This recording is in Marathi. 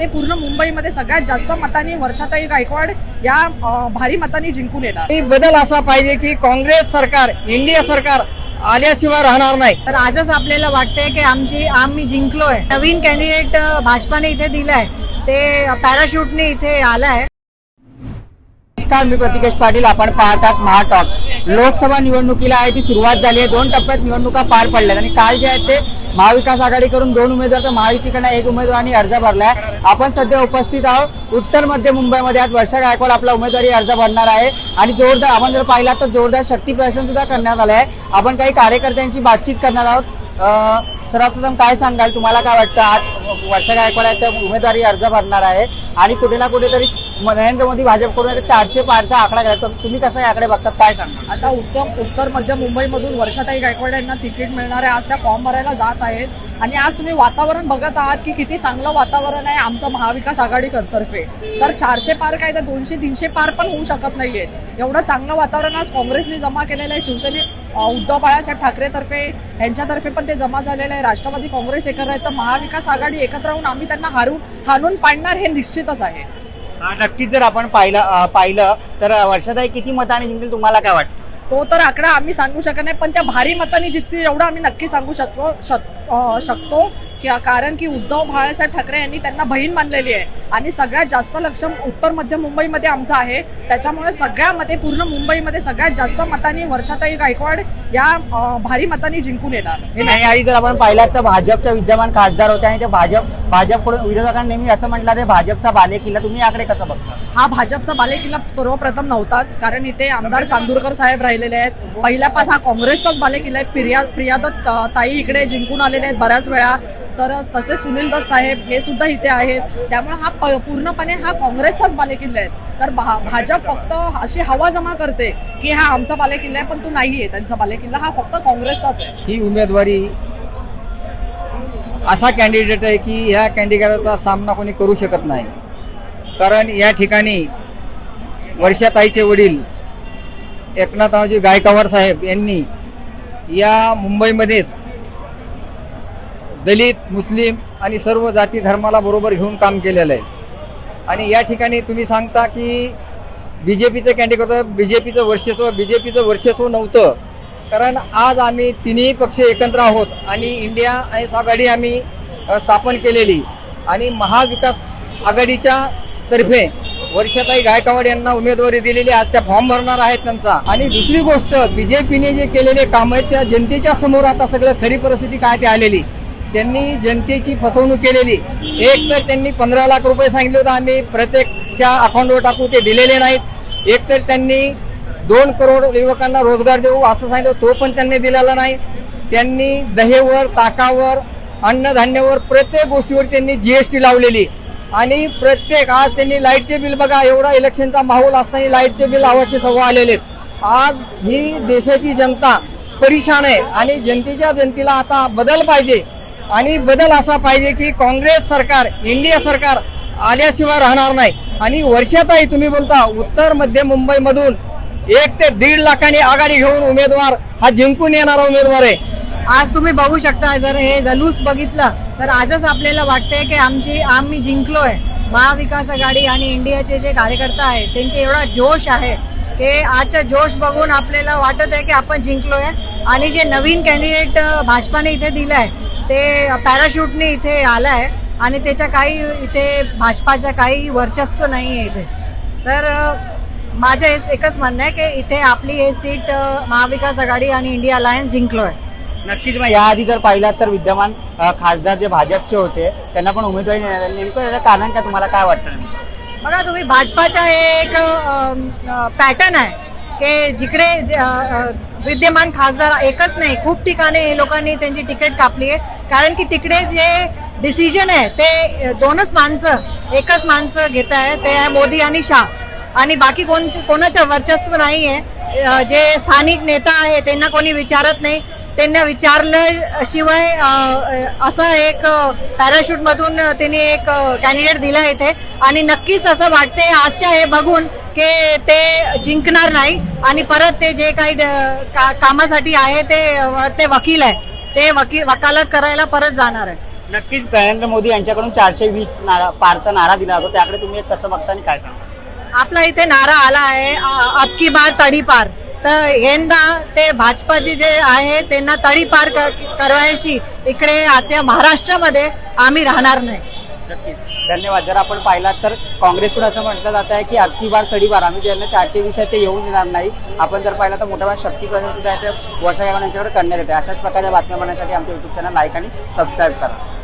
ते पूर्ण मुंबईमध्ये सगळ्यात जास्त मतांनी वर्षाताई गायकवाड या भारी मतांनी जिंकून येणार. बदल असा पाहिजे की काँग्रेस सरकार इंडिया सरकार आल्याशिवाय राहणार नाही. तर आजच आपल्याला वाटतंय की आमची आम्ही जिंकलोय. नवीन कॅन्डिडेट भाजपाने इथे दिलाय. ते पॅराशूटने इथे आलाय. नमस्कार मी प्रतिकेश पाटील. आपण पाहतात महाटॉक. लोकसभा निवडणुकीला आहे ती सुरुवात झाली आहे. दोन टप्प्यात निवडणुका पार पडल्यात. आणि काल जे आहेत ते महाविकास आघाडीकडून दोन उमेदवार तर महायुतीकडनं एक उमेदवारांनी अर्ज भरलाय. आपण सध्या उपस्थित आहोत. उत्तर मध्य मुंबईमध्ये आज वर्षा गायकवाड आपला उमेदवारी अर्ज भरणार आहे. आणि जोरदार आपण जर पाहिला तर जोरदार शक्ती प्रदर्शन सुद्धा करण्यात आलं आहे आपण काही कार्यकर्त्यांची बातचीत करणार आहोत. सर्वात सर्वप्रथम काय सांगाल? तुम्हाला काय वाटतं? आज वर्षा गायकवाड आहे तर उमेदवारी अर्ज भरणार आहे. आणि कुठे ना कुठेतरी नरेंद्र मोदी भाजपकडून चारशे पारचा आकडा घ्यायचा. तर तुम्ही कसं याकडे बघतात? काय सांगा आता उत्तर उत्तर मध्य मुंबईमधून वर्षाताई गायकवाड यांना तिकीट मिळणार आहे आज त्या फॉर्म भरायला जात आहेत. आणि आज तुम्ही वातावरण बघत आहात की किती चांगलं वातावरण आहे आमचं महाविकास आघाडी तर्फे तर चारशे पार काय तर दोनशे तीनशे पार पण होऊ शकत नाहीये. एवढं चांगलं वातावरण आज काँग्रेसने जमा केलेलं आहे. शिवसेने उद्धव बाळासाहेब ठाकरेतर्फे यांच्यातर्फे पण ते जमा झालेलं आहे. राष्ट्रवादी काँग्रेस एकत्र आहे. तर महाविकास आघाडी एकत्र राहून आम्ही त्यांना हारून हाणून पाडणार हे निश्चितच आहे. नक्कीच जर आपण पाहिलं पाहिलं तर वर्षाताई किती मताने जिंकतील तुम्हाला काय वाटतं? तो तर आकडा आम्ही सांगू शकत नाही पण त्या भारी मताने जितकी एवढं आम्ही नक्की सांगू शकतो शक- शकतो. कारण की उद्धव बाळासाहेब ठाकरे यांनी त्यांना बहीण मानलेली आहे. आणि सगळ्यात जास्त लक्ष उत्तर मध्य मुंबईमध्ये आमचं आहे. त्याच्यामुळे सगळ्यामध्ये पूर्ण मुंबईमध्ये सगळ्यात जास्त मतांनी वर्षाताई गायकवाड या भारी मतांनी जिंकून येणार. हे नाही आणि जर आपण पाहिलं तर भाजपच्या विद्यमान खासदार होते आणि ते भाजप भाजपकडून विरोधकांनी नेहमी असं म्हटलं ते भाजपचा बालेकिल्ला तुम्ही याकडे कसं बघता? हा भाजपचा बालेकिल्ला सर्वप्रथम नव्हताच कारण इथे आमदार चांदूरकर साहेब राहिलेले आहेत. पहिल्यापास हा काँग्रेसचाच बालेकिल्ला आहे. प्रिया प्रियादत्त ताई इकडे जिंकून आलेले आहेत बऱ्याच वेळा. तर तसे सुनील दत्त साहेब हे सुद्धा इथे आहेत. त्यामुळे हा प- पूर्णपणे हा काँग्रेसचाच बालेकिल्ला आहे. तर भा- भाजप फक्त अशी हवा जमा करते की हा आमचा बालेकिल्ला आहे पण तो नाहीये. त्यांचा बालेकिल्ला हा फक्त काँग्रेसचाच आहे. ही उमेदवारी असा कॅन्डिडेट आहे की ह्या कॅन्डिडेटचा सामना कोणी करू शकत नाही. कारण या ठिकाणी वर्षाताईचे वडील एकनाथरावजी गायकवाड साहेब यांनी या मुंबईमध्येच दलित मुस्लिम आणि सर्व जाती धर्माला बरोबर घेऊन काम केलेलं आहे. आणि या ठिकाणी तुम्ही सांगता की बी जे पीचं कॅन्डिडेट होतं बी जे पीचं वर्चस्व बी जे पीचं वर्चस्व नव्हतं. कारण आज आम्ही तिन्ही पक्ष एकत्र आहोत आणि इंडिया आघाडी आम्ही स्थापन केलेली. आणि महाविकास आघाडीच्या तर्फे वर्षाताई गायकवाड यांना उमेदवारी दिलेली आज त्या फॉर्म भरणार आहेत त्यांचा. आणि दुसरी गोष्ट बीजेपीने जे केलेले काम आहेत त्या जनतेच्या समोर आता सगळं खरी परिस्थिती काय ते आलेली. त्यांनी जनतेची फसवणूक केलेली. एक तर त्यांनी पंधरा लाख रुपये सांगितले होते आम्ही प्रत्येकच्या अकाउंटवर टाकू ते दिलेले नाहीत. एक तर त्यांनी दोन करोड युवकांना रोजगार देऊ असं सांगितलं तो पण त्यांनी दिलेला नाही. त्यांनी दहेवर ताकावर अन्नधान्यावर प्रत्येक गोष्टीवर त्यांनी जीएसटी लावलेली. आणि प्रत्येक आज त्यांनी लाईटचे बिल बघा एवढा इलेक्शनचा माहोल असताना लाईटचे बिल आवाजचे सव्वा आलेले आहेत. आज ही देशाची जनता परेशान आहे आणि जनतेच्या जनतेला आता बदल पाहिजे. आणि बदल असा पाहिजे की काँग्रेस सरकार इंडिया सरकार आल्याशिवाय राहणार नाही. आणि वर्षातही तुम्ही बोलता उत्तर मध्य मुंबईमधून एक ते दीड लाखांनी आघाडी घेऊन उमेदवार हा जिंकून येणारा उमेदवार आहे. आज तुम्ही बघू शकता जर हे जलूस बघितलं तर आजच आपल्याला वाटतंय की आमची आम्ही जिंकलोय. महाविकास आघाडी आणि इंडियाचे जे कार्यकर्ता आहेत त्यांचे एवढा जोश आहे की आजचा जोश बघून आपल्याला वाटत आहे की आपण जिंकलोय. आणि जे नवीन कॅन्डिडेट भाजपाने इथे दिलं आहे ते पॅराशूटने इथे आलाय आणि त्याच्या काही इथे भाजपाच्या काही वर्चस्व नाही आहे इथे. तर माझं हेच एकच म्हणणं आहे की इथे आपली हे सीट महाविकास आघाडी आणि इंडिया अलायन्स जिंकलोय. नक्कीच मग याआधी जर पाहिलात तर विद्यमान खासदार जे भाजपचे होते त्यांना पण उमेदवारी देण्यात आली. नेमकं त्याचं कारण काय तुम्हाला काय वाटतं बघा तुम्ही भाजपाचा हे एक पॅटर्न आहे की जिकडे विद्यमान खासदार एकच नाही खूप ठिकाणी हे लोकांनी त्यांची तिकीट कापली आहे. कारण की तिकडे जे डिसिजन आहे ते दोनच माणसं एकच माणसं घेत आहे ते आहे मोदी आणि शाह. आणि बाकी कोण कोणाचं वर्चस्व नाही आहे जे स्थानिक नेता आहे त्यांना कोणी विचारत नाही. त्यांना विचारलं शिवाय असं एक पॅराशूटमधून त्यांनी एक कॅन्डिडेट दिला इथे. आणि नक्कीच असं वाटते आजच्या हे बघून की ते जिंकणार नाही आणि परत ते जे काही का- कामासाठी आहे ते ते वकील आहे. ते वकील वकालत करायला परत जाणार आहे. नक्कीच नरेंद्र मोदी यांच्याकडून चारशे वीस नारा पारचा नारा दिला जातो. त्याकडे तुम्ही कसं बघता आणि काय सांगा आपला इथे नारा आला आहे अबकी बार तडीपार तर यंदा ते भाजपाचे जे आहे त्यांना तडीपार क- करवायची इकडे आता महाराष्ट्रामध्ये आम्ही राहणार नाही. धन्यवाद. जर आपण पाहिलात तर काँग्रेसकडून असं म्हटलं जात आहे की अगदी बार तडीबार आम्ही ज्यांना चारशे वीस आहे ते येऊन देणार नाही. आपण जर पाहिलं तर मोठ्या प्रमाणात शक्ती प्रदर्शन सुद्धा आहे ते वर्षा यांच्याकडे करण्यात येते. अशाच प्रकारच्या बातम्या बनण्यासाठी आमच्या युट्यूब चॅनल लाईक आणि सबस्क्राईब करा.